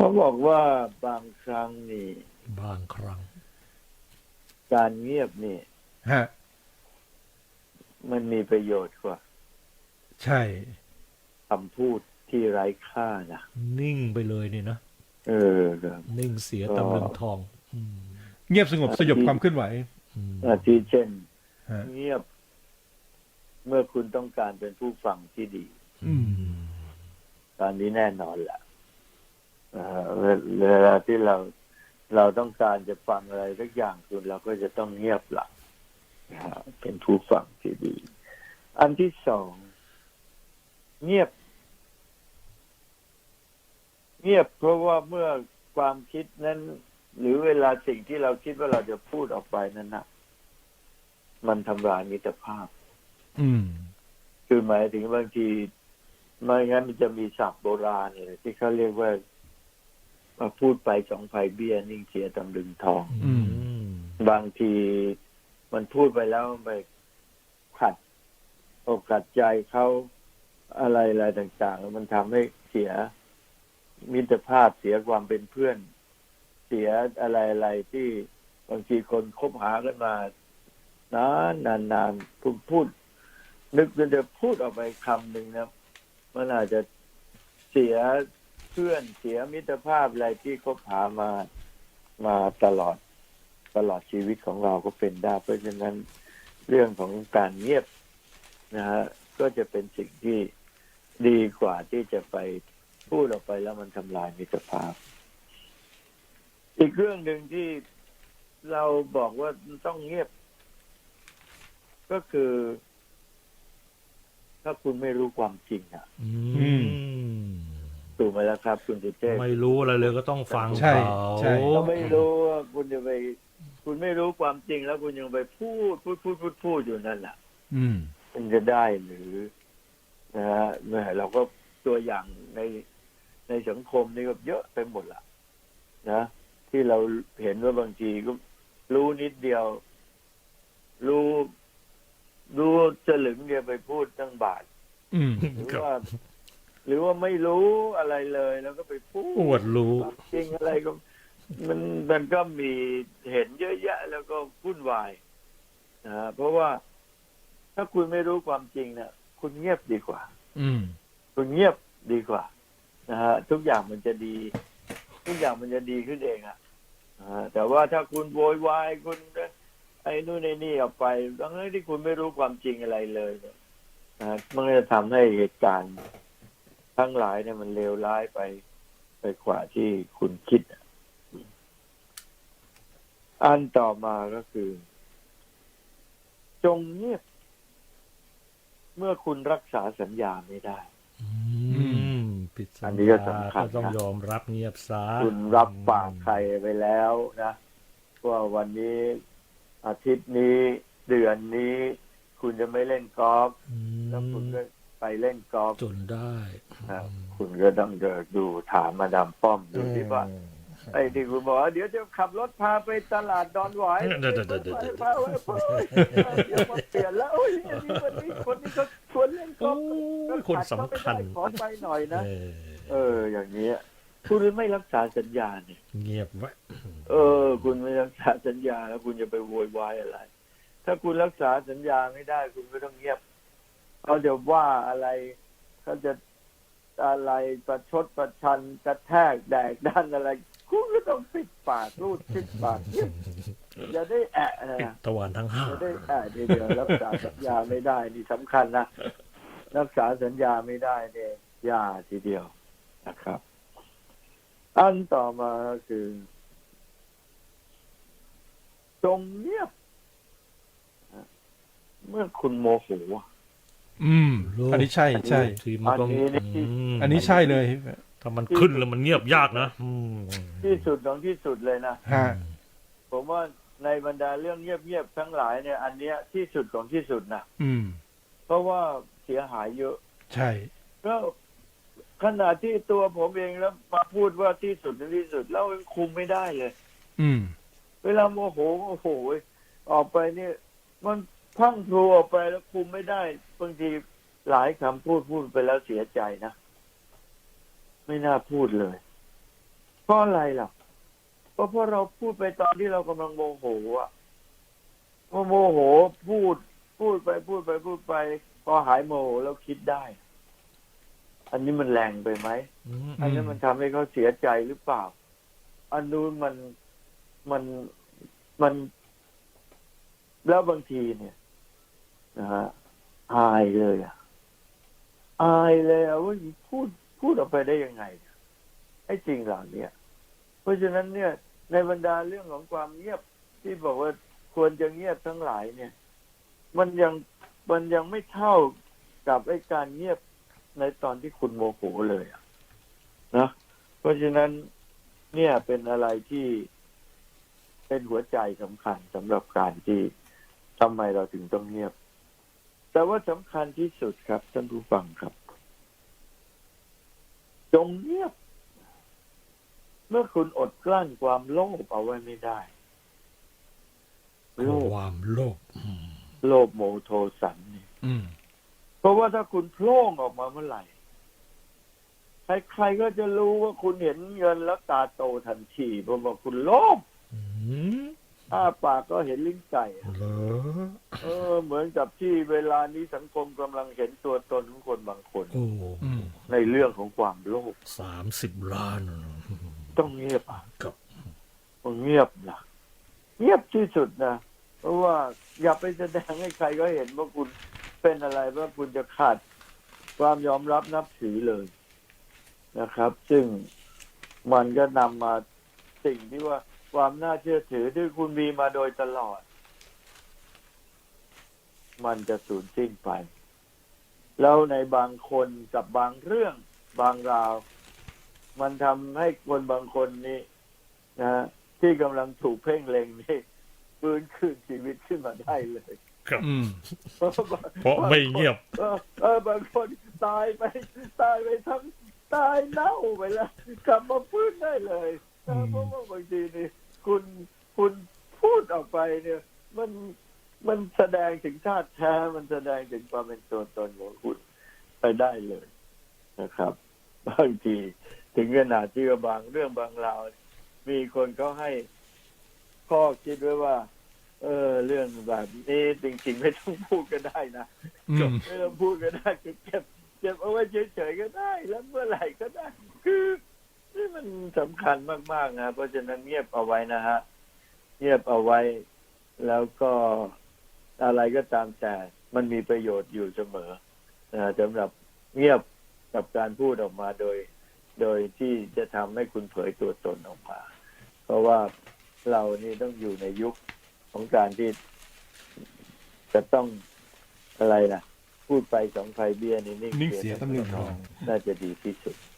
เขาบอกว่าบางครั้งนี่ บางครั้ง การเงียบนี่ ฮะ มันมีประโยชน์กว่าใช่ คำพูดที่ไร้ค่านะนิ่งไปเลยนี่นะ เออครับ นิ่งเสียก็ตำลึงทอง อืมเงียบสงบสยบความเคลื่อนไหวอืมอาทิเช่น ฮะเงียบ เมื่อคุณต้องการเป็นผู้ฟังที่ดี อืม ตอนนี้แน่นอนแหละ เอ่อเวเวลาที่เราเราต้องการจะฟังอะไรสักอย่างคุณเราก็จะต้องเงียบหลับนะฮะเป็นผู้ฟังที่ดี อันที่สองเงียบ เงียบเพราะว่าเมื่อความคิดนั้น หรือเวลาสิ่งที่เราคิดว่าเราจะพูดออกไปนั้นนะมันทำลายมิตรภาพ อืม คือหมายถึงบางทีไม่งั้นมันจะมีศัพท์โบราณเนี่ยที่เขาเรียกว่า มาพูดไปสองไผ่เบี้ยนิ่งเสียตำลึงทอง อืม บางทีมันพูดไปแล้วมันไปขัดอกขัดใจเขาอะไรอะไรต่างๆแล้วมันทำให้เสียมิตรภาพเสียความเป็นเพื่อน เสียอะไรอะไรที่บางทีคนคบหากันมานานนานนานพูดพูด นึกจะพูดออกไปคำหนึ่งนะ มันอาจจะเสีย เพื่อนเสียมิตรภาพอะไรที่คบหามามาตลอดตลอดชีวิตของเราก็เป็นได้ เพราะฉะนั้นเรื่องของการเงียบนะฮะก็จะเป็นสิ่งที่ดีกว่าที่จะไปพูดออกไปแล้วมันทำลายมิตรภาพ อีกเรื่องหนึ่งที่เราบอกว่าต้องเงียบ ก็คือ ถ้าคุณไม่รู้ความจริงอะ อืม ถูกไหมล่ะครับ คุณสุเทพไม่รู้อะไรเลยก็ต้องฟังใช่เขาใช่ถ้าไม่รู้ว่าคุณจะไป คุณไม่รู้ความจริงแล้วคุณยังไปพูดพูดพูดพูดพูดอยู่นั่นแหละอืม มันจะได้หรือนะฮะแหม่เราก็ตัวอย่างในในสังคมนี่ก็เยอะไปหมดละนะ ที่เราเห็นว่าบางทีก็รู้นิดเดียว รู้รู้สลึงเดียวไปพูดตั้งบาท อืมหรือว่า หรือว่าไม่รู้อะไรเลย แล้วก็ไปพูดอวดรู้ความจริงอะไรก็ มันมันก็มีเห็นเยอะแยะ แล้วก็วุ่นวายนะฮะเพราะว่าถ้าคุณไม่รู้ความจริงเนี่ยคุณเงียบดีกว่า อืม คุณเงียบดีกว่านะฮะทุกอย่างมันจะดี ทุกอย่างมันจะดีขึ้นเองอะนะฮะแต่ว่าถ้าคุณโวยวายคุณไอ้นู่นไอ้นี่ออกไปทั้งที่คุณไม่รู้ความจริงอะไรเลยเนี่ยนะฮะมันก็จะทำให้เหตุการณ์ ทั้งหลายเนี่ยมันเลวร้ายไปไปกว่าที่คุณคิดอะอันต่อมาก็คือ จงเงียบ เมื่อคุณรักษาสัญญาไม่ได้อืมผิดสัญอันนี้ก็ญาสำคัญก็ต้องนะยอมรับเงียบซะคุณรับปากใครไปแล้วนะว่าวันนี้อาทิตย์นี้เดือนนี้ คุณจะไม่เล่นกอล์ฟอืมแล้วคุณก็ ไปเล่นกอล์ฟจนได้นะคุณก็ต้องเดินดูถามมาดามป้อมดูที่ว่าไอ้ที่คุณบอกว่าเดี๋ยวจะขับรถพาไปตลาดดอนหวายเดี๋ยวๆๆๆๆพาไปพาไปเดี๋ยวมาเปลี่ยนแล้วโอ้ยอันนี้วันนี้คนนี้ก็ชวนเล่นกอโอ้ล์ฟยคนสำคัญขอไปหน่อยนะเออเอออย่างนี้ยคุณไม่รักษาสัญญาเนี่ยเงียบไว้เออ คุณไม่รักษาสัญญาแล้วคุณจะไปโวยวายอะไร ถ้าคุณรักษาสัญญาไม่ได้ คุณก็ต้องเงียบ เขาจะว่าอะไรเขาจะอะไรประชดประชันกระแทกแดกด้านอะไรคุณก็ต้องปิดปากรูดปิดปากเงียบอย่าได้แอะนะตะวันทั้งห้าอย่าได้แอะทีเดียวรักษาสัญญาไม่ได้นี่สำคัญนะรักษาสัญญาไม่ได้เนี่ยอย่าทีเดียวนะครับ อันต่อมาก็คือจงเงียบนะเมื่อคุณโมโห อืม อันนี้ใช่ใช่ ทีมันก็อันนี้นี่ที่มอันนี้ใช่เลยถ้ามันขึ้นแล้วมันเงียบยากนะอืมที่สุดของที่สุดเลยนะ ฮะผมว่าในบรรดาเรื่องเงียบๆทั้งหลายเนี่ย อันเนี้ยที่สุดของที่สุดนะอืม เพราะว่าเสียหายเยอะใช่ ก็ขณะที่ตัวผมเองแล้วมาพูดว่าที่สุดที่สุด แล้วยังคุมไม่ได้เลย อืม เวลาโมโหโอ้โหออกไปเนี่ย มัน พรังพลูออกไปแล้วคุมไม่ได้บางทีหลายคำพูดพูดไปแล้วเสียใจนะ ไม่น่าพูดเลยเพราะอะไรล่ะเพราะเพราะเราพูดไปตอนที่เรากำลังโมโหอะพอโมโหพูด พูดไปพูดไปพูดไป พอหายโมโหแล้วคิดได้ อันนี้มันแรงไปไหมอืมอันนี้นมันทำให้เขาเสียใจหรือเปล่า อันนู้นมันมันมัน แล้วบางทีเนี่ย นะฮะอายเลยอะอายเลยอะว่าพูดพูดออกไปได้ยังไงไอ้จริงเหล่าเนี้ยเพราะฉะนั้นเนี่ย ในบรรดาเรื่องของความเงียบที่บอกว่าควรจะเงียบทั้งหลายเนี่ย มันยังมันยังไม่เท่ากับไอ้การเงียบในตอนที่คุณโมโหเลยนะเพราะฉะนั้นเนี่ยเป็นอะไรที่เป็นหัวใจสำคัญสำหรับการที่ทำไมเราถึงต้องเงียบ แต่ว่าสำคัญที่สุดครับท่านผู้ฟังครับ จงเงียบ เมื่อคุณอดกลั้นความโลภเอาไว้ไม่ได้ โลภความโลภอืมโลภโมโทสันเนี่ยอืมเพราะว่าถ้าคุณโพล่งออกมาเมื่อไหร่ ใครๆก็จะรู้ว่าคุณเห็นเงินแล้วตาโตทันทีเพราะว่าคุณโลภ อืมอ้าปากก็เห็นลิ้นไก่อะเหรอเออ เหมือนกับที่เวลานี้สังคมกำลังเห็นตัวตนของคนบางคน โอ้อืมในเรื่องของความโลภสามสิบล้านน่ะต้องเงียบอะกับ ต้องเงียบนะเงียบที่สุดนะเพราะว่าอย่าไปแสดงให้ใครก็เห็นว่าคุณเป็นอะไรว่าคุณจะขาดความยอมรับนับถือเลยนะครับ ซึ่งมันก็นำมาสิ่งที่ว่า ความน่าเชื่อถือที่คุณมีมาโดยตลอด มันจะสูญสิ้นไป แล้วในบางคนกับบางเรื่องบางราว มันทำให้คนบางคนนี่นะฮะที่กำลังถูกเพ่งเล็งนี่ฟื้นคืนชีวิตขึ้นมาได้เลยครับอืมเพราะเพราะไม่เงียบเออเออบางคนตายไป ตายไปทั้งตายเน่าไปแล้วกลับมาฟื้นได้เลยเออเพราะว่าบางทีนี่คุณคุณพูดออกไปเนี่ย มันมันแสดง ถึงชาติแท้มันแสดงถึงความเป็นตัวตนของคุณไปได้เลยนะครับบางทีถึงขนาดที่ว่าบางเรื่องบางราวมีคนเขาให้ข้อคิดไว้ว่า เออ เรื่องแบบนี้จริงๆไม่ต้องพูดก็ได้นะอืมไม่ต้องพูดก็ได้ก็เก็บเก็บเอาไว้เฉยๆก็ได้ แล้วเมื่อไหร่ก็ได้ คือนี่มันสำคัญมากๆนะเพราะฉะนั้นเงียบเอาไว้นะฮะเงียบเอาไว้แล้วก็ อะไรก็ตามแต่มันมีประโยชน์อยู่เสมอนะสำหรับเงียบกับการพูดออกมาโดย โดยที่จะทำให้คุณเผยตัวตนออกมา เพราะว่าเรานี่ต้องอยู่ในยุคของการที่ จะต้องอะไรนะพูดไปสองไฟเบี้ยนี่นิ่งนิ่งเสียตำลึงทองน่าจะดีที่สุด